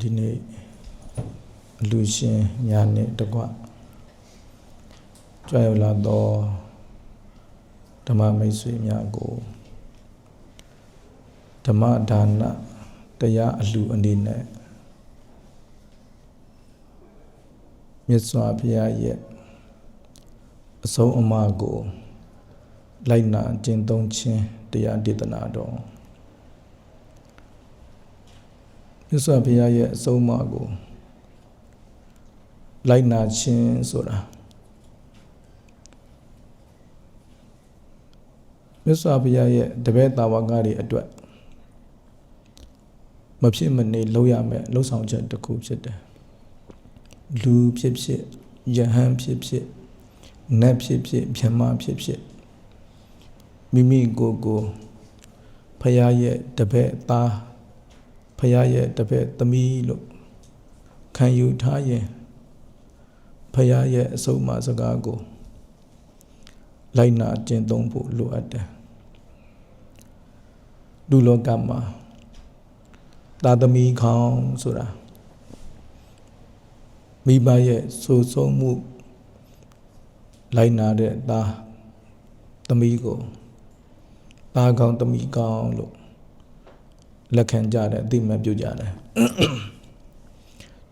ဒီနေ့အလူရှင်ညာနဲ့တကွကြွရောက်လာသောဓမ္မမိတ်ဆွေများကိုဓမ္မဒါနတရားအလှအနေနဲ့မြတ်စွာဘုရားရဲ့အဆုံးအမကိုလိုက်နာကျင့်သုံးခြင်းတရားဒေသနာတော် မြတ်စွာဘုရားရဲ့အဆုံးအမကိုလိုက်နာခြင်းဆိုတာမြတ်စွာဘုရားရဲ့တပည့်တာဝကတွေအတွက်မဖြစ်မနေလုပ်ရမယ်လှုပ်ဆောင်ချက်တစ်ခုဖြစ်တယ်လူဖြစ်ဖြစ်ယဟန်ဖြစ်ဖြစ်နတ်ဖြစ်ဖြစ်မြမဖြစ်ဖြစ်မိမိကိုယ်ကိုဖရာရဲ့တပည့်သား ဖရာရဲ့တပည့်သမီးလို့ခံယူထားရင်ဖရာရဲ့အဆုံးအမစကားကိုလိုက်နာကျင့်သုံးဖို့လိုအပ်တယ်လူလောကမှာသာသမီခေါင်းဆိုတာမိဘရဲ့ဆိုဆုံးမှုလိုက်နာတဲ့သားသမီးကိုသားကောင်းသမီးကောင်းလို့ လက်ခံကြတယ်အသိမှတ်ပြုကြတယ်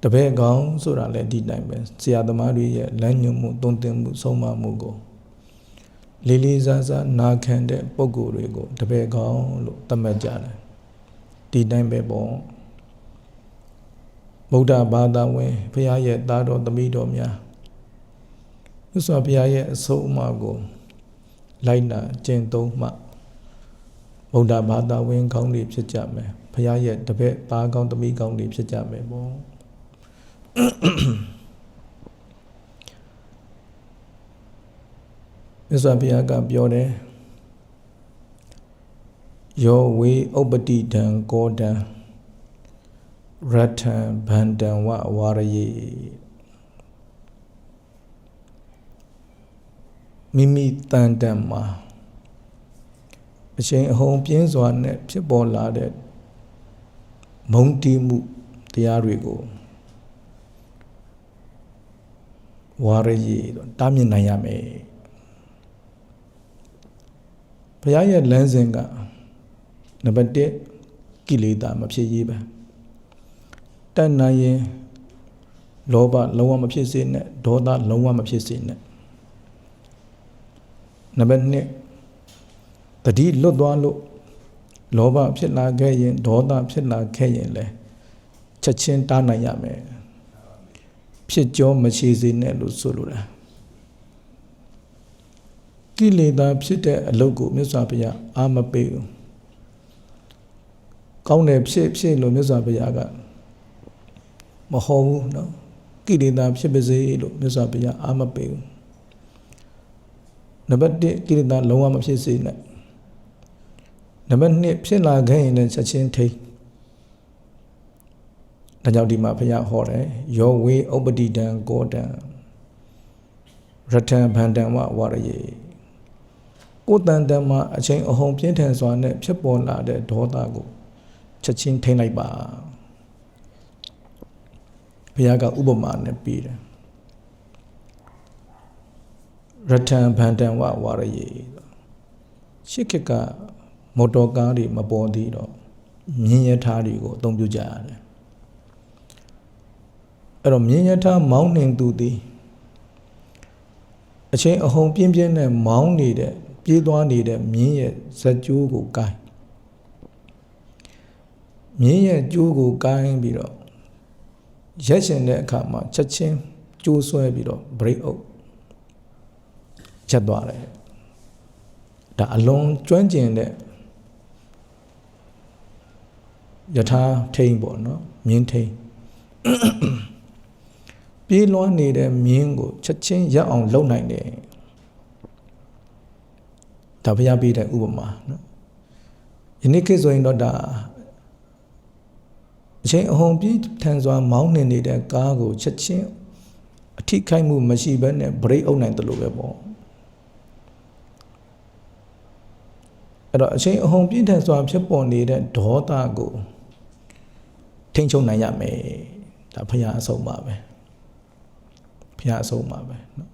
တပည့်ကောင်းဆိုတာလည်းဒီတိုင်းပဲဆရာသမားတွေရဲ့လမ်းညွှန်မှုတုံ့တင်မှုဆုံးမမှုကိုလေးလေးစားစားနာခံတဲ့ပုံကိုယ်တွေကိုတပည့်ကောင်းလို့သတ်မှတ်ကြတယ်ဒီတိုင်းပဲပေါ့ဗုဒ္ဓဘာသာဝင်ဘုရားရဲ့သားတော်သမီးတော်များမြတ်စွာဘုရားရဲ့အဆုံးအမကိုလိုက်နာကျင့်သုံးမှ ဗုဒ္ဓဘာသာဝင်ကောင်းတွေဖြစ်ကြမယ်ဘုရားရဲ့တပည့်သားကောင်းသမီးကောင်းတွေဖြစ်ကြမယ်ပေါ့မြတ်စွာဘုရားကပြောတယ်ယောဝေဥပတိတံကောတံရထံဗန္တံဝဝရယေမိမိတန်တံမှာ အချိန်အဟုန်ပြင်းစွာနဲ့ဖြစ်ပေါ်လာတဲ့မုံတီးမှုတရားတွေကိုဝါရယေတားမြစ်နိုင်ရမယ်ဘုရားရဲ့လမ်းစဉ်ကနံပါတ်1ကိလေသာမဖြစ်ရေးပဲတတ်နိုင်ရင်လောဘလုံးဝမဖြစ်စေနဲ့ဒေါသလုံးဝမဖြစ်စေနဲ့နံပါတ်2 တတိလွတ်သွားလို့လောဘဖြစ်လာခဲ့ရင်ဒေါသဖြစ်လာခဲ့ရင်လည်းချက်ချင်းတားနိုင်ရမယ်ဖြစ်ကြောမရှိစေနဲ့လို့ဆိုလိုတာကိလေသာဖြစ်တဲ့အလုပ်ကိုမြတ်စွာဘုရားအာမပေးဘူးကောင်းတယ်ဖြစ်ဖြစ်လို့မြတ်စွာဘုရားကမဟောဘူးเนาะကိလေသာဖြစ်ပါစေလို့မြတ်စွာဘုရားအာမပေးဘူးနံပါတ်1ကိလေသာလုံးဝမဖြစ်စေနဲ့ နံပါတ်2ဖြစ်လာခဲ့ရင်လည်းချက်ချင်းထိဒါကြောင့်ဒီမှာဘုရားဟောတယ်ယောဝေဥပတိတံကောတံရထံဗန္တံဝဝရယေကိုတန်တံမှာအချိန်အဟုန်ပြင်းထန်စွာနဲ့ဖြစ်ပေါ်လာတဲ့ဒေါသကိုချက်ချင်းထိမ့်လိုက်ပါဘုရားကဥပမာနဲ့ပြီးတယ်ရထံဗန္တံဝဝရယေရှစ်ခေတ်က မော်တော်ကားတွေမပေါ်သေးတော့မြင်းရထားတွေကိုအသုံးပြုကြရတယ်အဲ့တော့မြင်းရထားမောင်းနှင်သူသည်အချိန်အဟုန်ပြင်းပြင်းနဲ့မောင်းနေတဲ့ပြေးသွားနေတဲ့မြင်းရဲ့ဇက်ကျိုးကိုကိုင်းမြင်းရဲ့ကျိုးကိုကိုင်းပြီးတော့ရက်ရှင်တဲ့အခါမှာချက်ချင်းကျိုးဆွဲပြီးတော့ break out ချက်သွားတယ်ဒါအလွန်ကျွမ်းကျင်တဲ့ ယထာထိန်ပေါ့နော်မြင်းထိန်ပြေးလွှမ်းနေတဲ့မြင်းကိုချက်ချင်းရက်အောင်လုပ်နိုင်တယ်ဒါဘုရားပေးတဲ့ဥပမာနော်ယနေ့ခေတ်ဆိုရင်တော့ဒါအချိန်အဟုန်ပြည့်ထန်စွာမောင်းနေနေတဲ့ကားကိုချက်ချင်းအထိခိုက်မှုမရှိဘဲနဲ့ဘရိတ်အုပ်နိုင်တယ်လို့ပဲပေါ့အဲ့တော့အချိန်အဟုန်ပြည့်ထန်စွာဖြစ်ပေါ်နေတဲ့ဒေါသကို ထိန်းချုပ်နိုင်ရမယ်ဒါဘုရားအဆုံးပါပဲဘုရားအဆုံးပါပဲเนาะ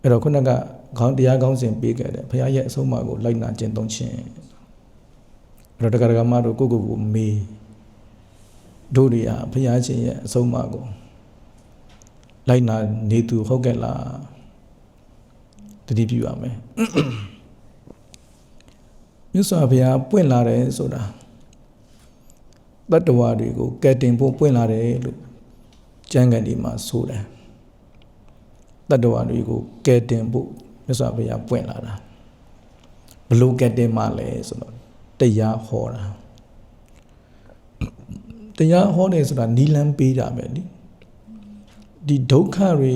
အဲ့တော့ခုနကခေါင်းတရားကောင်းစဉ်ပေးခဲ့တယ်ဘုရားရဲ့အဆုံးအမကိုလိုက်နာကျင့်သုံးခြင်းအဲ့တော့တရားဓမ္မတို့ကိုယ့်ကိုယ်ကိုမေးတို့တွေဟာဘုရားရှင်ရဲ့အဆုံးအမကိုလိုက်နာနေသူဟုတ်ကဲ့လားတတိပြုရမယ်မြတ်စွာဘုရားပွင့်လာတယ်ဆိုတာ တတ္တဝါတွေကိုကယ်တင်ဖို့ပွင့်လာတယ်လို့ကျမ်းဂန်ဒီမှာဆိုတယ်တတ္တဝါတွေကိုကယ်တင်ဖို့မြတ်စွာဘုရားပွင့်လာတာဘလို့ကယ်တင်မှလဲဆိုတော့တရားဟောတာတရားဟောတယ်ဆိုတာနီလန်းပေးတာပဲလေဒီဒုက္ခတွေ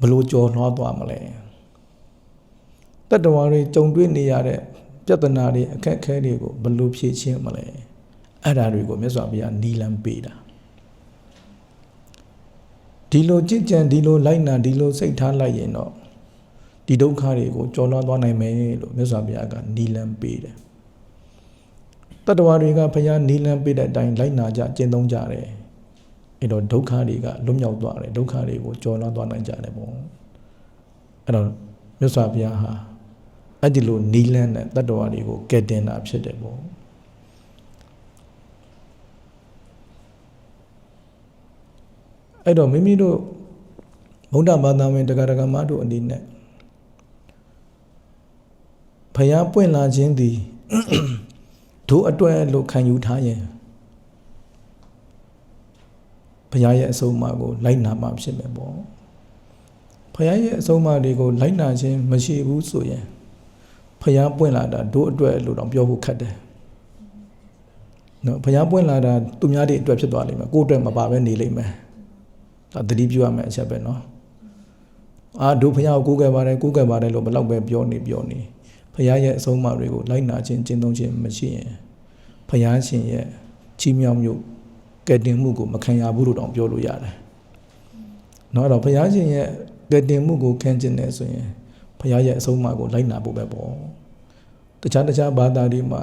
ဘလို့ကြော်လွှားသွားမလဲတတ္တဝါတွေကြုံတွေ့နေရတဲ့ပြဿနာတွေအခက်အခဲတွေကိုဘလို့ဖြေရှင်းမလဲ အဲ့ဒါတွေကိုမြတ်စွာဘုရားနီလန်းပေးတာဒီလိုကြည်ကြံဒီလိုလိုက်နာဒီလိုစိတ်ထားလိုက်ရင်တော့ဒီဒုက္ခတွေကိုကြော်လွှားသွားနိုင်မယ်လို့မြတ်စွာဘုရားကနီလန်းပေးတယ်တတ္တဝါတွေကဘုရားနီလန်းပေးတဲ့အတိုင်းလိုက်နာကြကျင့်သုံးကြတယ်အဲ့တော့ဒုက္ခတွေကလွတ်မြောက်သွားတယ်ဒုက္ခတွေကိုကြော်လွှားသွားနိုင်ကြတယ်ပေါ့အဲ့တော့မြတ်စွာဘုရားဟာအဲ့ဒီလိုနီလန်းတဲ့တတ္တဝါတွေကိုကယ်တင်တာဖြစ်တယ်ပေါ့ အဲ့တော့မိမိတို့ဗုဒ္ဓဘာသာဝင်တရားဓမ္မတို့အနေနဲ့ဖျားပွင့်လာခြင်းသည်တို့အတွက်လို့ခံယူထားရင်ဘုရားရဲ့အဆုံးအမကိုလိုက်နာမှဖြစ်မယ်ပေါ့ဘုရားရဲ့အဆုံးအမတွေကိုလိုက်နာခြင်းမရှိဘူးဆိုရင်ဘုရားပွင့်လာတာတို့အတွက်လို့တော့ပြောဖို့ခက်တယ်နော်ဘုရားပွင့်လာတာသူများတွေအတွက်ဖြစ်သွားလိမ့်မယ်ကိုယ့်အတွက်မပါဘဲနေလိမ့်မယ် ဒါသတိပြုရမယ်အချက်ပဲနော်အာတို့ဘုရားကိုကိုးကွယ်ပါတယ်ကိုးကွယ်ပါတယ်လို့ဘလောက်ပဲပြောနေပြောနေဘုရားရဲ့အဆုံးအမတွေကိုလိုက်နာခြင်းကျင့်သုံးခြင်းမရှိရင်ဘုရားရှင်ရဲ့ချီးမြှောက်မှုကယ်တင်မှုကိုမခံရဘူးလို့တောင်ပြောလို့ရတယ်။နော်တော့ဘုရားရှင်ရဲ့ကယ်တင်မှုကိုခံကျင်နေဆိုရင်ဘုရားရဲ့အဆုံးအမကိုလိုက်နာဖို့ပဲပေါ့။တခြားတခြားဘာသာတွေမှာ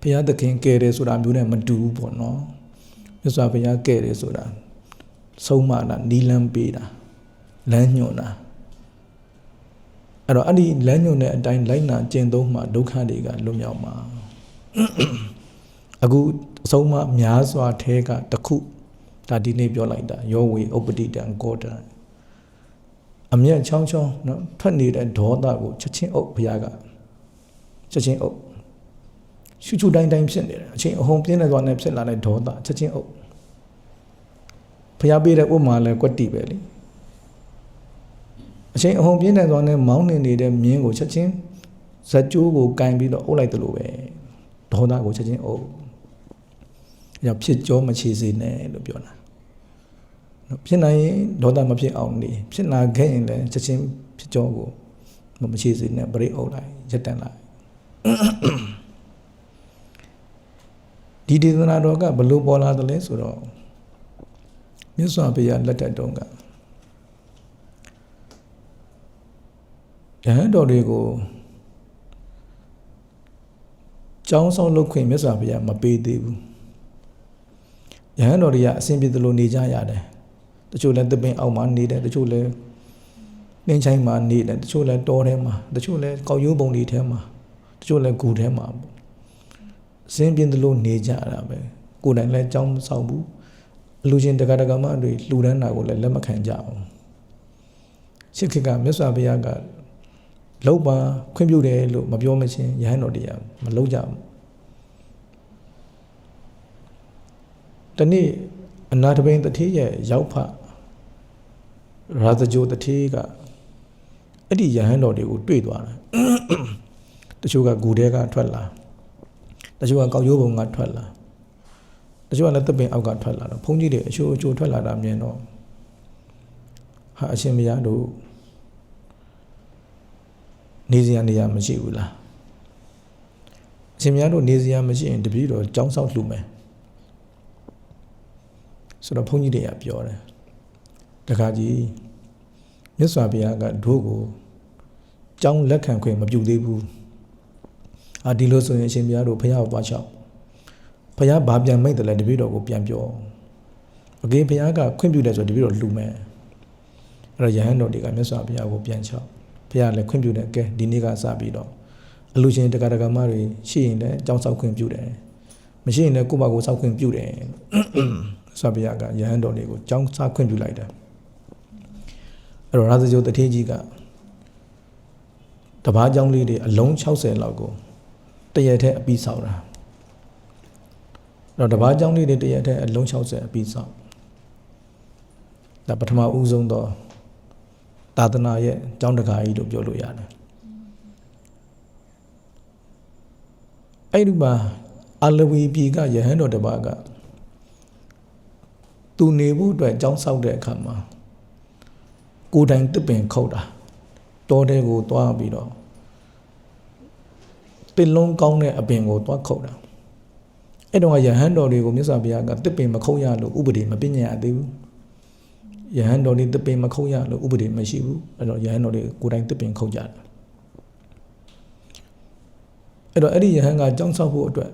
ဘုရားသခင်ကယ်တယ်ဆိုတာမျိုးနဲ့မတူဘူးပေါ့နော်။မြတ်စွာဘုရားကယ်တယ်ဆိုတာ ဆုံးမတာနီလန်းပေးတာလမ်းညွှန်တာအဲ့တော့အဲ့ဒီလမ်းညွှန်တဲ့အတိုင်းလိုက်နာကျင့်သုံးမှဒုက္ခတွေကလွတ်မြောက်မှာအခုအဆုံးမများစွာထဲကတခုဒါဒီနေ့ပြောလိုက်တာယောဝေဥပတိတံကောတံအမျက်ချောင်းချောင်းနော်ထွက်နေတဲ့ဒေါသကိုချက်ချင်းအုပ်ဘုရားကချက်ချင်းအုပ်ရှုချူတိုင်းတိုင်းဖြစ်နေတယ်အချိန်အဟုန်ပြင်းနေသွားနေဖြစ်လာတဲ့ဒေါသချက်ချင်းအုပ် ဘုရားပေးတဲ့ဥမာလဲကွက်တိပဲလေအချိန်အဟုန်ပြင်းနေသွားနေမောင်းနေနေတဲ့မြင်းကိုချက်ချင်းဇက်ကျိုးကိုကင်ပြီးတော့အုပ်လိုက်တယ်လို့ပဲဒေါသကိုချက်ချင်းအုပ်ကြောင့်ဖြစ်ကြောမချေစေနဲ့လို့ပြောတာဖြစ်နိုင်ရင်ဒေါသမဖြစ်အောင်နေဖြစ်လာခဲ့ရင်လည်းချက်ချင်းဖြစ်ကြောကိုမချေစေနဲ့ပရိအုပ်လိုက်ရက်တန်လိုက်ဒီဒေသနာတော်ကဘလို့ပေါ်လာတယ်လဲဆိုတော့ မြတ်စွာဘုရားလက်ထက်တုန်းကယဟန်တော်တွေကိုကျောင်းဆောင်လုပ်ခွင့်မြတ်စွာဘုရားမပေးသေးဘူးယဟန်တော်တွေကအစဉ်ပြေသလိုနေကြရတယ်တချို့လည်းသပင်အောက်မှာနေတယ်တချို့လည်းနှင်းချိုင်းမှာနေတယ်တချို့လည်းတောထဲမှာတချို့လည်းကောက်ရိုးပုံတွေထဲမှာတချို့လည်းဂူထဲမှာပေါ့အစဉ်ပြေသလိုနေကြရတာပဲကိုယ်တိုင်လည်းကျောင်းမဆောင်ဘူး လူချင်းတက္ကတက္ကမတွေလှူဒန်းတာကိုလည်းလက်မခံကြအောင်ရှစ်ခေတ်ကမြတ်စွာဘုရားကလောက်ပါခွင့်ပြုတယ်လို့မပြောမချင်းရဟန်းတော်တရားမလုပ်ကြဘူးတနေ့အနာတပိန်တတိရဲ့ရောက်ဖရာဇဂျိုတတိကအဲ့ဒီယဟန်တော်တွေကိုတွေ့သွားတာတချို့ကဂူထဲကထွက်လာတချို့ကကောက်ရိုးပုံကထွက်လာ တချို့ကလည်းတပင်အောက်ကထွက်လာတော့ဘုန်းကြီးတွေအချို့အချို့ထွက်လာတာမြင်တော့ဟာအရှင်မရတို့နေစရာနေရာမရှိဘူးလားအရှင်မရတို့နေစရာမရှိရင်တပည့်တော်ကြောင်းဆောက်လှူမယ်ဆိုတော့ဘုန်းကြီးတွေကပြောတယ်တခါကြီးမြတ်စွာဘုရားကတို့ကိုကြောင်းလက်ခံခွင့်မပြုသေးဘူးအာဒီလိုဆိုရင်အရှင်ဘုရားတို့ဘုရားကိုသွားချောက် ဘုရားဘာပြန်မိတ်တယ်လဲတပည့်တော်ကိုပြန်ပြောအကင်းဘုရားကခွင့်ပြုတယ်ဆိုတပည့်တော်လှူမယ်အဲ့တော့ယဟန်တော်တွေကမြတ်စွာဘုရားကိုပြန်ချောက်ဘုရားလည်းခွင့်ပြုတယ်ကဲဒီနေ့ကစပြီးတော့အလူရှင်တက္ကရာကမတွေရှိရင်လည်းကြောင်းဆောက်ခွင့်ပြုတယ်မရှိရင်လည်းကိုယ့်ဘာကိုဆောက်ခွင့်ပြုတယ်ဆရာဘုရားကယဟန်တော်တွေကိုကြောင်းဆောက်ခွင့်ပြုလိုက်တယ်အဲ့တော့ရာဇဂျိုတထေးကြီးကတဘာကြောင်းလေးတွေအလုံး60လောက်ကိုတရက်ထဲအပြီးဆောက်တာ တော့တပားကြောင်းလေးတွေတရက်ထဲအလုံး60အပြီးဆောက်ဒါပထမဦးဆုံးတော့သာသနာရဲ့ကျောင်းတကာကြီးလို့ပြောလို့ရတယ်အဲ့ဒီမှာအလဝီပြည်ကယဟန်တော်တစ်ပါးကသူနေဖို့အတွက်ကျောင်းဆောက်တဲ့အခါမှာကိုယ်တိုင်တစ်ပင်ခုတ်တာတောထဲကိုသွားပြီးတော့တစ်လုံးကောင်းတဲ့အပင်ကိုသွားခုတ်တာ အဲ့တော့ယဟန်တော်တွေကိုမြတ်စွာဘုရားကတစ်ပင်မခုတ်ရလို့ဥပဒေမပညာသေးဘူးယဟန်တော်တွေတစ်ပင်မခုတ်ရလို့ဥပဒေမရှိဘူးအဲ့တော့ယဟန်တော်တွေကိုယ်တိုင်တစ်ပင်ခုတ်ကြတယ်အဲ့တော့အဲ့ဒီယဟန်ကကြောင်းဆောက်ဖို့အတွက်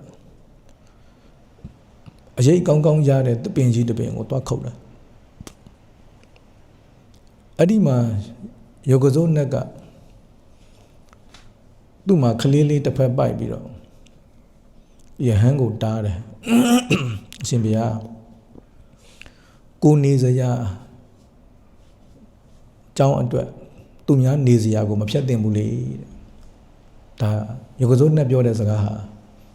အရေးကောင်းကောင်းရတဲ့တစ်ပင်ကြီးတစ်ပင်ကိုသွားခုတ်တာအဲ့ဒီမှာယောဂဇုနက်ကသူ့မှာကလေးလေးတစ်ဖက်ပိုက်ပြီးတော့ ယဟန်ကိုတားတယ်အရှင်ဘုရားကိုနေစရာကျောင်းအတွက်သူများနေစရာကိုမဖြတ်သင့်ဘူးလေတဲ့ဒါယောဂဇုနဲ့ပြောတဲ့စကားဟာ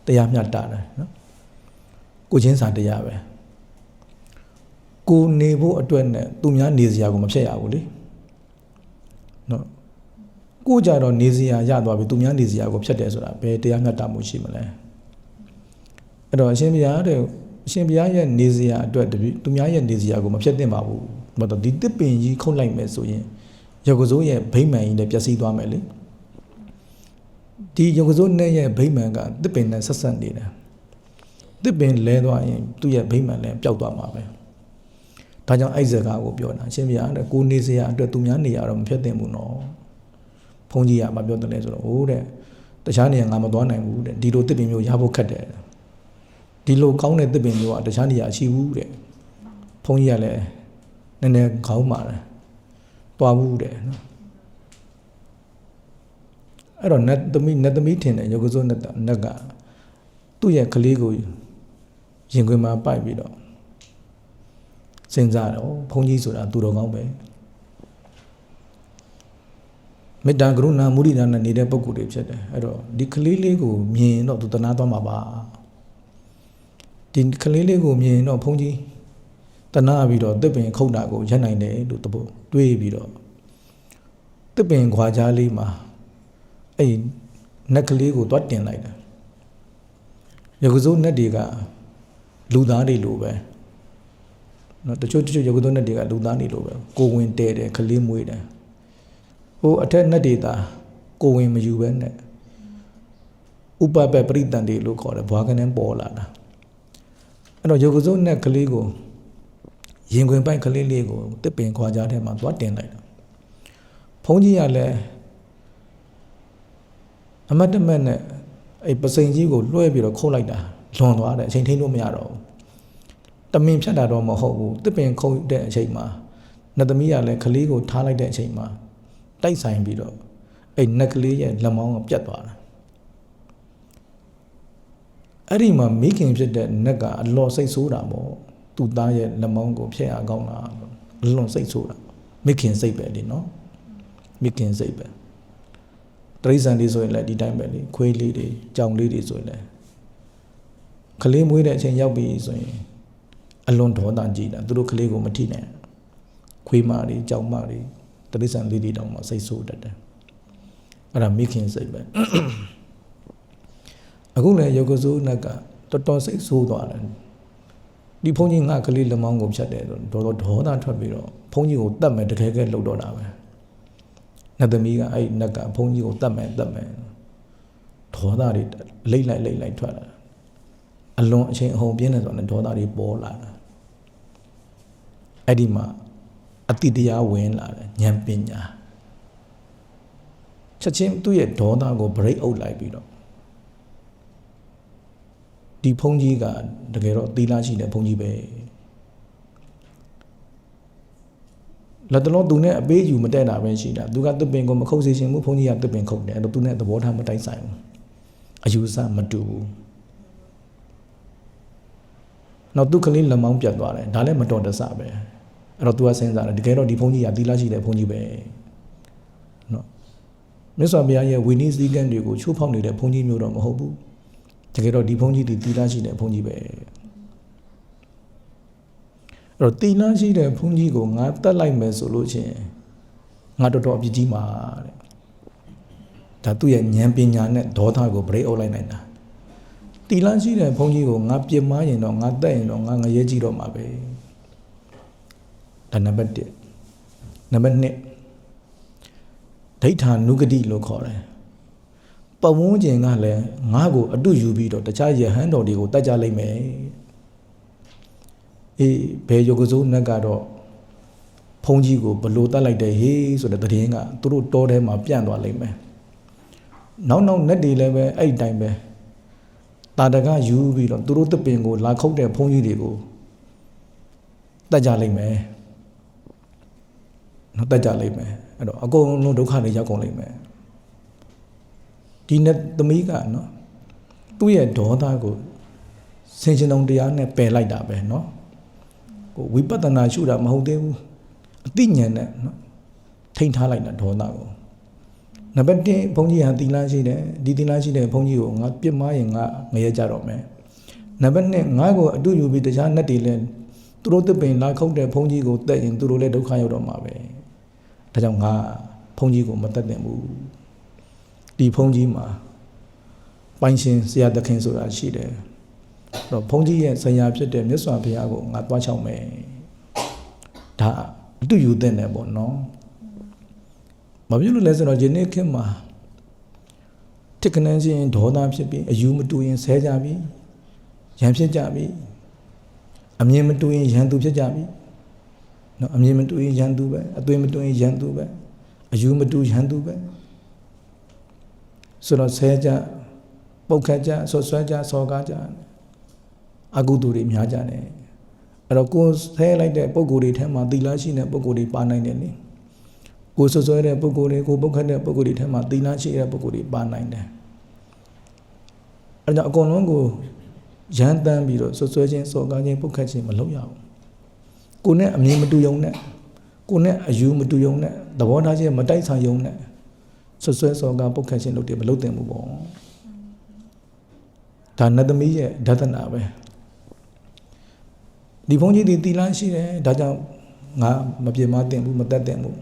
တရားမျှတာတယ်နော်ကိုချင်းစာတရားပဲကိုနေဖို့အတွက်နဲ့သူများနေစရာကိုမဖြတ်ရဘူးလေနော်ကိုကြတော့နေစရာရသွားပြီသူများနေစရာကိုဖြတ်တယ်ဆိုတာဘယ်တရားမျှတမှုရှိမလဲ အဲ့တော့အရှင်ဘုရားတဲ့အရှင်ဘုရားရဲ့နေစရာအတွက်တပည့်သူများရဲ့နေစရာကိုမဖြတ်သင့်ပါဘူးဘာလို့ဒီတစ်ပင်ကြီးခုတ်လိုက်မယ်ဆိုရင်ယောဂဇိုးရဲ့ဗိမ္မာန်ကြီးနဲ့ပျက်စီးသွားမယ်လေဒီယောဂဇိုးနဲ့ရဲ့ဗိမ္မာန်ကတစ်ပင်နဲ့ဆက်ဆက်နေတယ်တစ်ပင်လဲသွားရင်သူ့ရဲ့ဗိမ္မာန်လည်းပျောက်သွားမှာပဲဒါကြောင့်အဲ့ဇကာကိုပြောတာအရှင်ဘုရားတဲ့ကိုနေစရာအတွက်သူများနေရတော့မဖြတ်သင့်ဘူးနော်ဘုန်းကြီးကမပြောတယ်လဲဆိုတော့ဟိုတဲ့တခြားနေရာငါမသွားနိုင်ဘူးတဲ့ဒီလိုတစ်ပင်မျိုးရဖို့ခက်တယ် ဒီလိုကောင်းတဲ့တစ်ပင်မျိုးကတခြားနေရာရှိဘူးတဲ့ဘုန်းကြီးကလည်းနည်းနည်းခေါင်းမာတယ်တွားဘူးတဲ့နော်အဲ့တော့နတ်သမီးနတ်သမီးထင်တယ်ယောဂဇုနတ်နတ်ကသူ့ရဲ့ကလေးကိုရင်ခွင်မှာပိုက်ပြီးတော့စဉ်းစားတော့ဘုန်းကြီးဆိုတာသူတော်ကောင်းပဲမေတ္တာကရုဏာမုဒိတာနဲ့နေတဲ့ပုံကိုယ်တွေဖြစ်တယ်အဲ့တော့ဒီကလေးလေးကိုမြင်တော့သူတနာသွားမှာပါ ဒီကလေးလေးကိုမြင်တော့ဘုန်းကြီးတနာပြီးတော့တစ်ပင်ခုတ်တာကိုရက်နိုင်တယ်လို့တပုတ်တွေးပြီးတော့တစ်ပင်ခွာကြားလေးမှာအဲ့နက်ကလေးကိုသွားတင်လိုက်တယ်ရကုစုနက်တွေကလူသားတွေလိုပဲနော်တချို့တချို့ရကုစုနက်တွေကလူသားတွေလိုပဲကိုဝင်တဲတယ်ကလေးမွေးတယ်ဟိုအထက်နက်တွေသာကိုဝင်မယူပဲနဲ့ဥပပပရိတန်တွေလို့ခေါ်တယ်ဘွားကနေပေါ်လာတာ အဲ့တော့ရကုစုနက်ကလေးကိုရင်ခွင်ပိုက်ကလေးလေးကိုတစ်ပင်ခွာကြားထဲမှာသွားတင်လိုက်တာဘုန်းကြီးကလည်းအမတ်တမတ်နဲ့အဲ့ပစိန်ကြီးကိုလွှဲပြီးတော့ခုတ်လိုက်တာလွန်သွားတယ်အချိန်ထိန်းလို့မရတော့ဘူးတမင်ဖြတ်တာတော့မဟုတ်ဘူးတစ်ပင်ခုတ်တဲ့အချိန်မှာနတ်သမီးကလည်းကလေးကိုထားလိုက်တဲ့အချိန်မှာတိုက်ဆိုင်ပြီးတော့အဲ့နက်ကလေးရဲ့လက်မောင်းကပြတ်သွားတာ အဲ့ဒီမှာမိခင်ဖြစ်တဲ့နက်ကအလော်စိတ်ဆိုးတာပေါ့သူ့သားရဲ့လက်မောင်းကိုဖျက်ရကောင်းတာအလွန်စိတ်ဆိုးတာမိခင်စိတ်ပဲလေနော်မိခင်စိတ်ပဲတရိษံလေးဆိုရင်လည်းဒီတိုင်းပဲလေခွေးလေးတွေကြောင်လေးတွေဆိုရင်လည်းကလေးမွေးတဲ့အချိန်ရောက်ပြီဆိုရင်အလွန်ဒေါသကြီးတာသူတို့ကလေးကိုမထိနိုင်ခွေးမတွေကြောင်မတွေတရိษံလေးတွေတောင်မှစိတ်ဆိုးတတ်တယ်အဲ့ဒါမိခင်စိတ်ပဲ အခုလည်းယောဂဇုနကတော်တော်စိတ်ဆိုးသွားတယ်ဒီဘုန်းကြီးငါကလေးလက်မောင်းကိုဖြတ်တယ်တော့တော်တော်ဒေါသထွက်ပြီးတော့ဘုန်းကြီးကိုတတ်မယ်တကယ်ကဲလှုပ်တော့တာပဲနတ်သမီးကအဲ့နတ်ကဘုန်းကြီးကိုတတ်မယ်တတ်မယ်ဒေါသတွေလိမ့်လိုက်လိမ့်လိုက်ထွက်လာအလွန်အချိန်အဟုန်ပြင်းနေဆိုတော့ဒေါသတွေပေါ်လာတာအဲ့ဒီမှာအတိတရားဝင်လာတယ်ဉာဏ်ပညာချက်ချင်းသူ့ရဲ့ဒေါသကို break out လိုက်ပြီးတော့ ဒီဘုန်းကြီးကတကယ်တော့သီလရှိတဲ့ဘုန်းကြီးပဲလက်တလုံးသူနဲ့အပေးယူမတက်တာပဲရှိတာသူကသစ်ပင်ကိုမခုတ်စေချင်ဘူးဘုန်းကြီးကသစ်ပင်ခုတ်တယ်အဲ့တော့သူနဲ့သဘောထားမတိုက်ဆိုင်ဘူးအယူဆမတူဘူးနောက်သူကလေးလက်မောင်းပြတ်သွားတယ်ဒါလည်းမတော်တဆပဲအဲ့တော့ तू ကစဉ်းစားတယ်တကယ်တော့ဒီဘုန်းကြီးကသီလရှိတဲ့ဘုန်းကြီးပဲနော်မြတ်စွာဘုရားရဲ့ဝိနည်းစည်းကမ်းတွေကိုချိုးဖောက်နေတဲ့ဘုန်းကြီးမျိုးတော့မဟုတ်ဘူး တကယ်တော့ဒီဘုန်းကြီးဒီသီလရှိတဲ့ဘုန်းကြီးပဲအဲ့တော့သီလရှိတဲ့ဘုန်းကြီးကိုငါတတ်လိုက်မယ်ဆိုလို့ချင်းငါတော်တော်အပြစ်ကြီးမှာတဲ့ဒါသူ့ရဲ့ဉာဏ်ပညာနဲ့ဒေါသကိုဘရိတ်အုပ်လိုက်နိုင်တာတီလန်းရှိတဲ့ဘုန်းကြီးကိုငါပြစ်မှားရင်တော့ငါတက်ရင်တော့ငါငရဲကြည့်တော့မှာပဲဒါနံပါတ်1နံပါတ်2ဒိဋ္ဌာနုဂတိလို့ခေါ်တယ် ပဝန်းကျင်ကလည်းငါ့ကိုအတုယူပြီးတော့တခြားယဟန်တော်တွေကိုတတ်ကြလိုက်မယ်အေးဘယ်ယောဂစိုးနတ်ကတော့ဘုန်းကြီးကိုဘလို့တတ်လိုက်တယ်ဟေးဆိုတဲ့သတင်းကသူတို့တောထဲမှာပြန့်သွားလိမ့်မယ်နောက်နောက်နတ်တွေလည်းပဲအဲ့တိုင်းပဲတာတကယူပြီးတော့သူတို့တပင်ကိုလာခုတ်တဲ့ဘုန်းကြီးတွေကိုတတ်ကြလိမ့်မယ်နော်တတ်ကြလိမ့်မယ်အဲ့တော့အကုန်လုံးဒုက္ခတွေရောက်ကုန်လိမ့်မယ် ဒီနဲ့သမီးကနော်သူ့ရဲ့ဒေါသကိုဆင်ခြင်တုံတရားနဲ့ပယ်လိုက်တာပဲနော်ဟိုဝိပဿနာရှုတာမဟုတ်သေးဘူးအသိဉာဏ်နဲ့နော်ထိန်းထားလိုက်တာဒေါသကိုနံပါတ်1ဘုန်းကြီးဟာသီလရှိတယ်ဒီသီလရှိတဲ့ဘုန်းကြီးကိုငါပြစ်မှားရင်ငါငရဲကြတော့မယ်နံပါတ်2ငါ့ကိုအတူယူပြီးတရားနဲ့တည်လဲသူတို့တပင်လာခုတ်တဲ့ဘုန်းကြီးကိုတက်ရင်သူတို့လည်းဒုက္ခရောက်တော့မှာပဲဒါကြောင့်ငါဘုန်းကြီးကိုမတက်တင်ဘူး ဒီဘုန်းကြီးမှာပိုင်ရှင်ဆရာသခင်ဆိုတာရှိတယ်တော့ဘုန်းကြီးရဲ့ဆရာဖြစ်တဲ့မြတ်စွာဘုရားကိုငါတွားချောင်းမယ်ဒါအတူယူတဲ့တယ်ပေါ့နော်မဖြစ်လို့လဲဆိုတော့ယနေ့ခေတ်မှာတက္ကနန်းချင်းဒေါသဖြစ်ပြီးအယူမတူရင်ဆဲကြပြီရန်ဖြစ်ကြပြီအမြင်မတူရင်ရန်သူဖြစ်ကြပြီနော်အမြင်မတူရင်ရန်သူပဲအသွင်မတူရင်ရန်သူပဲအယူမတူရန်သူပဲ ဆိုတော့ဆဲကြပုတ်ခတ်ကြဆွဆွဲကြစော်ကားကြအကုသိုလ်တွေများကြတယ်အဲ့တော့ကိုယ်ဆဲလိုက်တဲ့ပုံကိုယ်တွေထဲမှာသီလရှိတဲ့ပုံကိုယ်တွေပါနိုင်တယ်လေကိုဆွဆွဲတဲ့ပုံကိုယ်တွေကိုပုတ်ခတ်တဲ့ပုံကိုယ်တွေထဲမှာသီလရှိတဲ့ပုံကိုယ်တွေပါနိုင်တယ်အဲ့တော့အကုန်လုံးကိုရမ်းတမ်းပြီးတော့ဆွဆွဲခြင်းစော်ကားခြင်းပုတ်ခတ်ခြင်းမလုပ်ရဘူးကိုနဲ့အမြင်မတူယုံနဲ့ကိုနဲ့အယူမတူယုံနဲ့သဘောထားခြင်းမတိုက်ဆိုင်ယုံနဲ့ ဆွဆွဲစော်ကားပုတ်ခတ်ခြင်းလုပ်တယ်မလုပ်သင့်ဘူးပေါ့ဒါနတ်သမီးရဲ့ဒသနာပဲဒီဘုန်းကြီးဒီတီလန်းရှိတယ်ဒါကြောင့်ငါမပြေမတင်ဘူးမတက်တင်ဘူး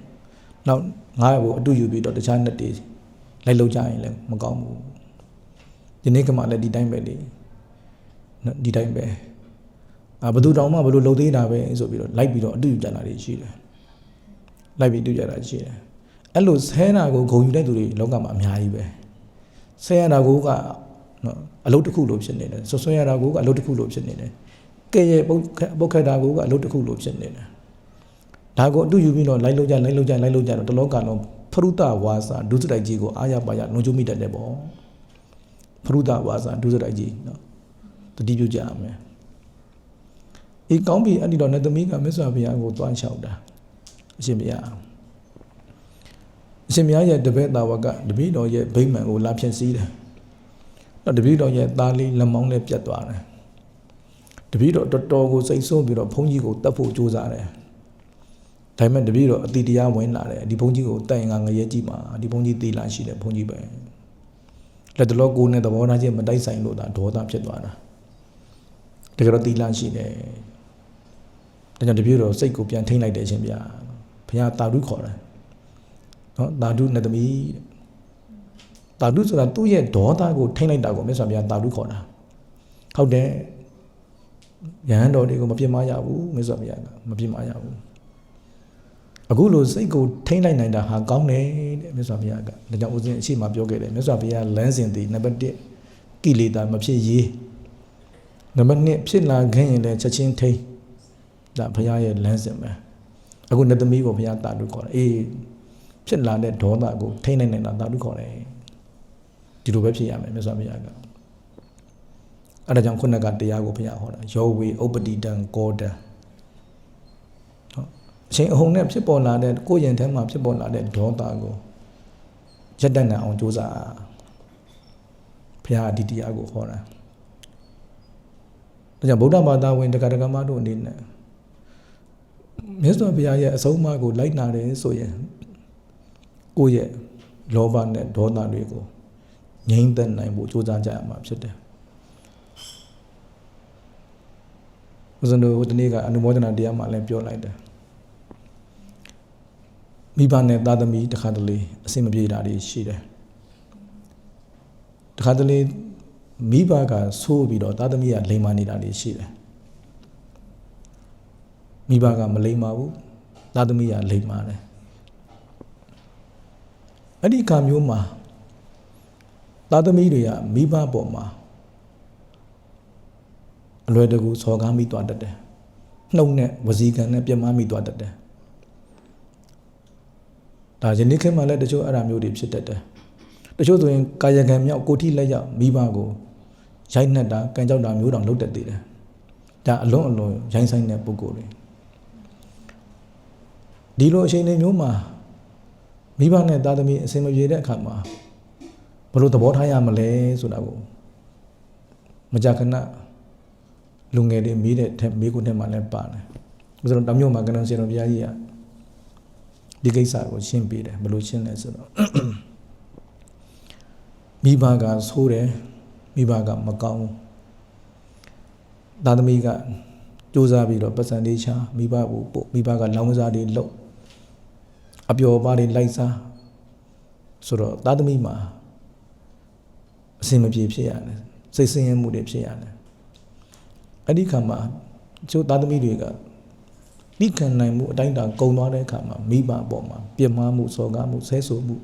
နောက်ငါ့ကိုအတူယူပြီးတော့တခြားနှစ်တေလိုက်လောက်ကြရင်လည်းမကောင်းဘူးဒီနေ့ကမှလည်းဒီတိုင်းပဲလေနော်ဒီတိုင်းပဲအာဘသူတောင်မှဘလို့လှုပ်သေးတာပဲဆိုပြီးတော့လိုက်ပြီးတော့အတူယူကြတာတွေရှိတယ်လိုက်ပြီးတူကြတာရှိတယ် အဲ့လိုဆဲတာကိုဂုံယူတဲ့သူတွေလောကမှာအများကြီးပဲဆဲရတာကိုကနော်အလုပ်တစ်ခုလို့ဖြစ်နေတယ်ဆွဆွဲရတာကိုကအလုပ်တစ်ခုလို့ဖြစ်နေတယ်ကဲရဲ့ပုတ်ပုတ်ခတ်တာကိုကအလုပ်တစ်ခုလို့ဖြစ်နေတယ်ဒါကိုအတူယူပြီးတော့လိုက်လို့ကြလိုက်လို့ကြလိုက်လို့ကြတော့တလောကလုံးဖရုဒဝါစာဒုစရိုက်ကြီးကိုအာရပါရလုံချုံမိတတ်တယ်ပေါ့ဖရုဒဝါစာဒုစရိုက်ကြီးနော်တတိပြုကြရမယ်အေးကောင်းပြီအဲ့ဒီတော့နတ်သမီးကမြတ်စွာဘုရားကိုတွားလျှောက်တာအရှင်ဘုရား အရှင်ဘုရားရဲ့တပည့်သားဝကတပည့်တော်ရဲ့ဗိမာန်ကိုလာဖြည့်စည်းတယ်တော့တပည့်တော်ရဲ့သားလေးလက်မောင်းနဲ့ပြတ်သွားတယ်တပည့်တော်တော်တော်ကိုစိတ်ဆိုးပြီးတော့ဘုန်းကြီးကိုတတ်ဖို့ကြိုးစားတယ်ဒါပေမဲ့တပည့်တော်အတိတရားဝင်လာတယ်ဒီဘုန်းကြီးကိုတိုင်ငါငရဲကြည့်မှာဒီဘုန်းကြီးသေးလာရှိတယ်ဘုန်းကြီးပဲလက်တလောကိုနဲ့သဘောထားချင်းမတိုက်ဆိုင်လို့ဒါဒေါသဖြစ်သွားတာတကယ်တော့သီလရှိတယ်ဒါကြောင့်တပြည့်တော်စိတ်ကိုပြန်ထိမ့်လိုက်တယ်ရှင်ဗျာဘုရားတာဓုခေါ်တယ် နော်တာဓုနဲ့သမီးတာဓုဆိုတာသူ့ရဲ့ဒေါသကိုထိမ့်လိုက်တာကိုမြတ်စွာဘုရားတာဓုခေါ်တာဟုတ်တယ်ယဟန်တော်တွေကိုမပြစ်မှားရဘူးမြတ်စွာဘုရားကမပြစ်မှားရဘူးအခုလိုစိတ်ကိုထိမ့်လိုက်နိုင်တာဟာကောင်းတယ်တဲ့မြတ်စွာဘုရားကဒါကြောင့်ဦးဇင်းအရှိမပြောခဲ့တယ်မြတ်စွာဘုရားလမ်းစဉ်တည်နံပါတ်1ကိလေသာမဖြစ်ရေးနံပါတ်2ဖြစ်လာခင်ရင်လည်းချက်ချင်းထိမ့်ဒါဘုရားရဲ့လမ်းစဉ်ပဲအခုနတ်သမီးကိုဘုရားတာတုခေါ်တယ်အေး ဖြစ်လာတဲ့ဒေါသကိုထိမ့်နိုင်နိုင်တာတာတုခေါ်တယ်ဒီလိုပဲဖြစ်ရမယ်မြတ်စွာဘုရားကအဲ့ဒါကြောင့်ခုနကတရားကိုဘုရားဟောတာယောဝေဥပတိတံကောတံဟုတ်အချိန်အဟုန်နဲ့ဖြစ်ပေါ်လာတဲ့ကိုယ့်ရင်ထဲမှာဖြစ်ပေါ်လာတဲ့ဒေါသကိုရက်တတ်နိုင်အောင်ကြိုးစားဘုရားဒီတရားကိုဟောတာဒါကြောင့်ဗုဒ္ဓဘာသာဝင်တရားဓမ္မတို့အနေနဲ့မြတ်စွာဘုရားရဲ့အဆုံးအမကိုလိုက်နာတယ်ဆိုရင် ကိုယ့်ရဲ့လောဘနဲ့ဒေါသတွေကိုငြိမ့်သက်နိုင်ဖို့ကြိုးစားကြရမှာဖြစ်တယ်ဦးဇင်းတို့ဟိုတနေ့ကအနုမောဒနာတရားမှလည်းပြောလိုက်တယ်မိဘနဲ့သားသမီးတခါတလေအဆင်မပြေတာတွေရှိတယ်တခါတလေမိဘကဆိုးပြီးတော့သားသမီးကလိမ်မာနေတာတွေရှိတယ်မိဘကမလိမ်မာဘူးသားသမီးကလိမ်မာတယ် အဲ့ဒီကမျိုးမှာသားသမီးတွေကမိဘပေါ်မှာအလွယ်တကူစော်ကားမိသွားတတ်တယ်နှုတ်နဲ့ဝစီကံနဲ့ပြမမိသွားတတ်တယ်ဒါယနေ့ခေတ်မှာလည်းတချို့အဲ့ဒါမျိုးတွေဖြစ်တတ်တယ်တချို့ဆိုရင်ကာယကံမြောက်ကိုထိလက်ရောက်မိဘကိုရိုက်နှက်တာကံကြောက်တာမျိုးတောင်လုပ်တတ်သေးတယ်ဒါအလုံးအလုံးရိုင်းဆိုင်တဲ့ပုဂ္ဂိုလ်တွေဒီလိုအချိန်တွေမျိုးမှာ မိဘနဲ့သားသမီးအစင်မပြေတဲ့အခါမှာဘယ်လိုသဘောထားရမလဲဆိုတာကိုမကြခဏလူငယ်တွေမိတဲ့ထက်မိကုနဲ့မှလည်းပါတယ်။ဆိုတော့တမျိုးမှာကနန်စီတော်ဘုရားကြီးကဒီကိစ္စကိုရှင်းပြတယ်ဘယ်လိုရှင်းလဲဆိုတော့မိဘကဆိုးတယ်မိဘကမကောင်းဘူးသားသမီးကစူးစမ်းပြီးတော့ပတ်စံလေးချမိဘကိုပို့မိဘကလောင်းစားတွေလှုပ် အပျော်ပါးတွေလိုက်စားဆိုတော့သားသမီးမှာအစင်မပြေဖြစ်ရတယ်စိတ်ဆင်းရဲမှုတွေဖြစ်ရတယ်အဲ့ဒီခါမှာကျိုးသားသမီးတွေကတိခံနိုင်မှုအတိုင်းတာကုံသွားတဲ့အခါမှာမိဘအပေါ်မှာပြစ်မှားမှုစော်ကားမှုဆဲဆိုမှု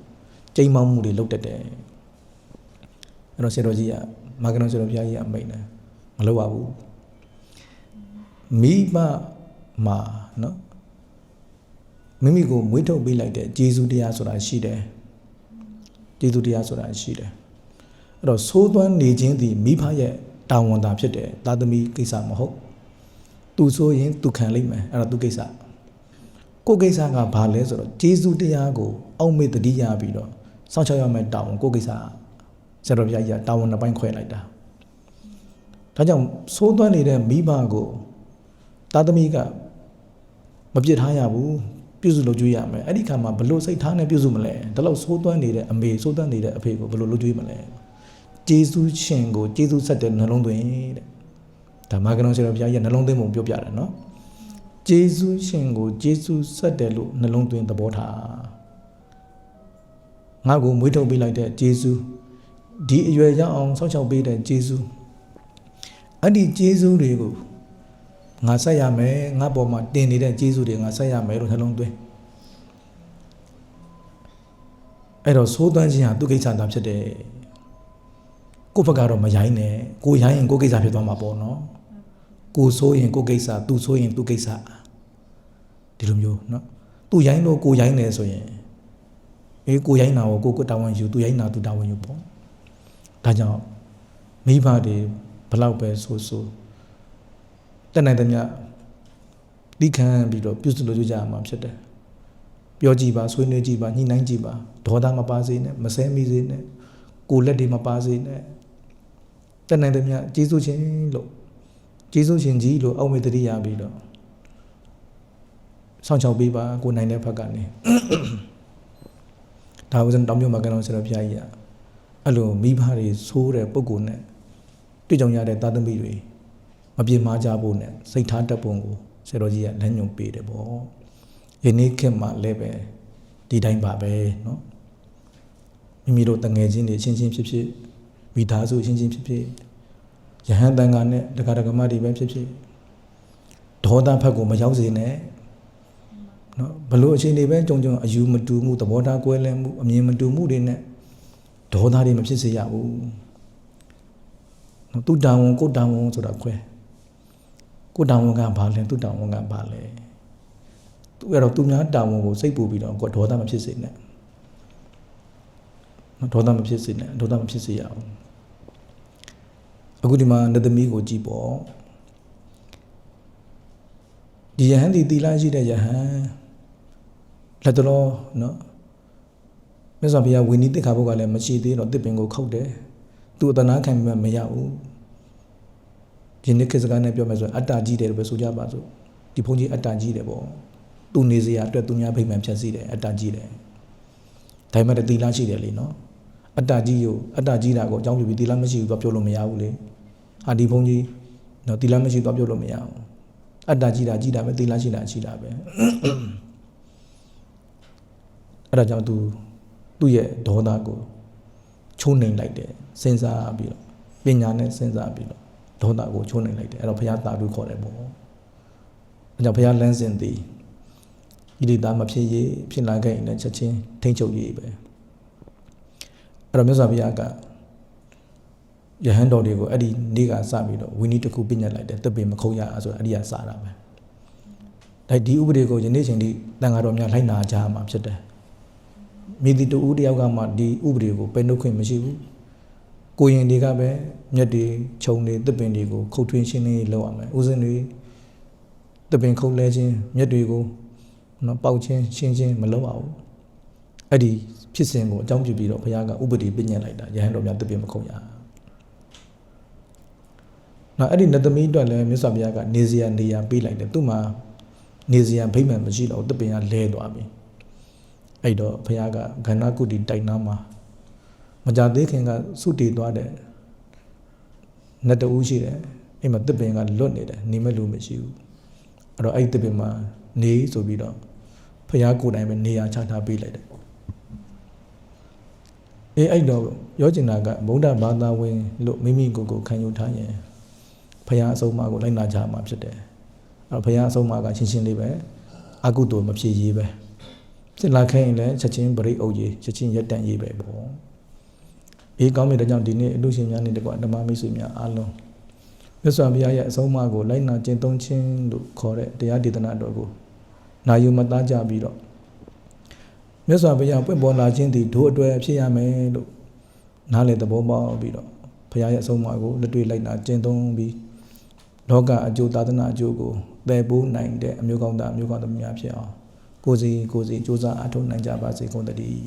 ကြိမ်မောင်းမှုတွေလုပ်တတ်တယ်အဲ့တော့ဆရာတော်ကြီးကမာကနောဆရာတော်ဘုရားကြီးကအမိန့်တယ်မလုပ်ပါဘူးမိဘမှာနော် မိမိကိုမွေးထုတ်ပေးလိုက်တဲ့ဂျေဇုတရားဆိုတာရှိတယ်ဂျေဇုတရားဆိုတာရှိတယ်အဲ့တော့သိုးသွမ်းနေခြင်းသည်မိဘရဲ့တာဝန်တာဖြစ်တယ်သာသမီကိစ္စမဟုတ်သူဆိုရင်သူခံလိမ့်မယ်အဲ့တော့သူကိစ္စကိုကိစ္စကဘာလဲဆိုတော့ဂျေဇုတရားကိုအောက်မေ့တတိယပြီးတော့စောင့်ချရမယ့်တာဝန်ကိုကိစ္စဆရာတော်ဘုရားကြီးကတာဝန်နှစ်ပိုင်းခွဲလိုက်တာဒါကြောင့်သိုးသွမ်းနေတဲ့မိဘကိုသာသမီကမပြစ်ထားရဘူး ပြုစုလုပ်ကြွေးရမယ်အဲ့ဒီခါမှာဘလို့စိတ်ထားနဲ့ပြုစုမလဲဒါလို့သိုးသွမ်းနေတဲ့အမေသိုးသွမ်းနေတဲ့အဖေကိုဘလို့လုပ်ကြွေးမလဲဂျေဇုရှင်ကိုဂျေဇုဆက်တဲ့နှလုံးသွင်းတဲ့ဒါမာကနောဆရာဘုရားကြီးနှလုံးသွင်းပုံပြောပြတယ်နော်ဂျေဇုရှင်ကိုဂျေဇုဆက်တယ်လို့နှလုံးသွင်းသဘောထားငါ့ကိုမွေးထုတ်ပေးလိုက်တဲ့ဂျေဇုဒီအရွယ်ရောက်အောင်စောင့်ရှောက်ပေးတဲ့ဂျေဇုအဲ့ဒီဂျေဇုတွေကို ငါဆက်ရမယ်ငါပေါ်မှာတင်နေတဲ့ဂျေဇုတွေငါဆက်ရမယ်လို့နှလုံးသွင်းအဲ့တော့သိုးသွမ်းခြင်းဟာသူကိစ္စသာဖြစ်တယ်ကိုယ့်ဘက်ကတော့မရိုင်းနဲ့ကိုရိုင်းရင်ကိုယ့်ကိစ္စဖြစ်သွားမှာပေါ့နော်ကိုဆိုးရင်ကိုယ့်ကိစ္စသူဆိုးရင်သူ့ကိစ္စဒီလိုမျိုးနော်သူရိုင်းလို့ကိုရိုင်းနေဆိုရင်အေးကိုရိုင်းတာကိုကိုကိုတာဝန်ယူသူရိုင်းတာသူတာဝန်ယူပေါ့ဒါကြောင့်မိဘတွေဘလောက်ပဲဆိုဆို တက်နိုင်တဲ့မြတိခံပြီးတော့ပြုစုလို့ကြရမှာဖြစ်တယ်ပြောကြည့်ပါဆွေးနွေးကြည့်ပါညှိနှိုင်းကြည့်ပါဒေါသမပါစေနဲ့မဆဲမိစေနဲ့ကိုလက်တွေမပါစေနဲ့တက်နိုင်တဲ့မြကျေးဇူးရှင်လို့ကျေးဇူးရှင်ကြီးလို့အောက်မေတ္တရိယာပြီးတော့ဆောင်ချောက်ပေးပါကိုနိုင်တဲ့ဘက်ကနေဒါဥစဉ်တောင်းမြမှာကံတော်ဆရာဘုရားကြီးကအဲ့လိုမိဘတွေဆိုးတဲ့ပုံကိုနဲ့တွေ့ကြုံရတဲ့သာသမီတွေ မပြေမှားကြဖို့နဲ့စိတ်ထားတတ်ပုံကိုဆရာတော်ကြီးကလမ်းညွှန်ပေးတယ်ပေါ့ယနေ့ခေတ်မှာလည်းပဲဒီတိုင်းပါပဲเนาะမိမိတို့တငယ်ချင်းတွေချင်းချင်းဖြစ်ဖြစ်မိသားစုချင်းချင်းဖြစ်ဖြစ်ယဟန်တန်ခါနဲ့တက္ကရာကမတွေပဲဖြစ်ဖြစ်ဒေါသဖက်ကိုမရောက်စေနဲ့နော်ဘလို့အချိန်တွေပဲကြုံကြုံအယူမတူမှုသဘောထားကွဲလဲမှုအမြင်မတူမှုတွေနဲ့ဒေါသတွေမဖြစ်စေရဘူးနော်သူတန်ဝန်ကိုတန်ဝန်ဆိုတာခွဲ ကိုတန်ဝန်ကဘာလဲသူတန်ဝန်ကဘာလဲသူအဲ့တော့သူများတန်ဝန်ကိုစိတ်ပူပြီးတော့ကိုဒေါသမဖြစ်စေနဲ့နော်ဒေါသမဖြစ်စေနဲ့ဒေါသမဖြစ်စေရအောင်အခုဒီမှာနတ်သမီးကိုကြည့်ပေါ့ဒီယဟန်ဒီတီလာရှိတဲ့ယဟန်လက်တော်နော်မြတ်စွာဘုရားဝိနည်းတိခါဘုတ်ကလည်းမရှိသေးတော့တစ်ပင်ကိုခုတ်တယ်သူအတနာခံမှမရဘူး ဒီနေ့ကိစ္စကနဲ့ပြောမယ်ဆိုရင်အတ္တကြီးတယ်လို့ပဲဆိုကြပါစို့ဒီဘုန်းကြီးအတ္တကြီးတယ်ပေါ့သူနေစရာအတွက်သူများဖိတ်မှန်ဖြတ်စီတယ်အတ္တကြီးတယ်ဒါမှမဟုတ်တီလာရှိတယ်လေနော်အတ္တကြီးကိုအတ္တကြီးတာကိုအကြောင်းပြပြီးတီလာမရှိဘူးတော့ပြောလို့မရဘူးလေဟာဒီဘုန်းကြီးနော်တီလာမရှိတော့ပြောလို့မရဘူးအတ္တကြီးတာကြီးတာပဲတီလာရှိတာရှိတာပဲအဲ့ဒါကြောင့်သူသူ့ရဲ့ဒေါသကိုချိုးနှိမ်လိုက်တယ်စဉ်းစားပြီးတော့ပညာနဲ့စဉ်းစားပြီးတော့ ဒေါသကိုချိုးနှိမ်လိုက်တယ်အဲ့တော့ဘုရားတာဓုခေါ်တယ်ပေါ့အဲ့ကြောင့်ဘုရားလမ်းစဉ်သည်ဤဒီသားမဖြစ်ရေးဖြစ်လာခဲ့ရင်လည်းချက်ချင်းထိမ့်ချုပ်ရေးပဲအဲ့တော့မြတ်စွာဘုရားကယဟန်တော်တွေကိုအဲ့ဒီနေ့ကစပြီးတော့ဝီနီတစ်ခုပြညတ်လိုက်တယ်တပ်ပင်မခုံရအောင်ဆိုတော့အဲ့ဒီကစတာပဲဒါဒီဥပဒေကိုယနေ့ချိန်ထိတန်ဃာတော်များလိုက်နာကြမှာဖြစ်တယ်မိဒီတူဦးတယောက်ကမှဒီဥပဒေကိုပယ်နှုတ်ခွင့်မရှိဘူး ကိုရင်တွေကပဲမြက်တွေခြုံတွေတပ်ပင်တွေကိုခုတ်ထွင်းရှင်းလင်းရေးလုပ်ရမယ်ဦးဇင်းတွေတပ်ပင်ခုတ်လဲခြင်းမြက်တွေကိုနော်ပေါက်ချင်းရှင်းချင်းမလုပ်ရဘူးအဲ့ဒီဖြစ်စဉ်ကိုအကြောင်းပြုပြီးတော့ဘုရားကဥပဒေပြညတ်လိုက်တာယဟန်တော်များတပ်ပင်မခုံရနော်အဲ့ဒီနတ်သမီးအတွက်လည်းမြတ်စွာဘုရားကနေစရာနေရာပေးလိုက်တယ်သူ့မှာနေစရာဗိမ္မာန်မရှိတော့တပ်ပင်ကလဲသွားပြီအဲ့တော့ဘုရားကဂန္ဓကုတိတိုက်နာမှာ မကြသေးခင်ကစုတည်သွားတဲ့နတ်တူရှိတယ်အဲ့မှာတပ်ပင်ကလွတ်နေတယ်နေမဲ့လူမရှိဘူးအဲ့တော့အဲ့တပ်ပင်မှာနေဆိုပြီးတော့ဘုရားကိုယ်တိုင်ပဲနေရာချထားပေးလိုက်တယ်အေးအဲ့တော့ရောကျင်တာကဗုဒ္ဓဘာသာဝင်လို့မိမိကိုယ်ကိုခံယူထားရင်ဘုရားအဆုံးအမကိုလိုက်နာကြမှာဖြစ်တယ်အဲ့တော့ဘုရားအဆုံးအမကရှင်းရှင်းလေးပဲအကုသိုလ်မဖြစ်ရေးပဲဖြစ်လာခဲ့ရင်လည်းချက်ချင်းပရိအုပ်ရေးချက်ချင်းရက်တန့်ရေးပဲပေါ့ အေးကောင်းပြီဒါကြောင့်ဒီနေ့အလူရှင်များနဲ့တကွဓမ္မမိတ်ဆွေများအားလုံးမြတ်စွာဘုရားရဲ့အဆုံးအမကိုလိုက်နာကျင့်သုံးခြင်းလို့ခေါ်တဲ့တရားဒေသနာတော်ကိုနာယူမသားကြပြီးတော့မြတ်စွာဘုရားပွင့်ပေါ်လာခြင်းဒီတို့အတွက်ဖြစ်ရမယ်လို့နားလည်သဘောပေါက်ပြီးတော့ဘုရားရဲ့အဆုံးအမကိုလက်တွေ့လိုက်နာကျင့်သုံးပြီးလောကအကျိုးသာသနာအကျိုးကိုပယ်ပိုးနိုင်တဲ့အမျိုးကောင်းသားအမျိုးကောင်းသမီးများဖြစ်အောင်ကိုစီကိုစီစူးစမ်းအထောက်နိုင်ကြပါစေကုန်သတည်း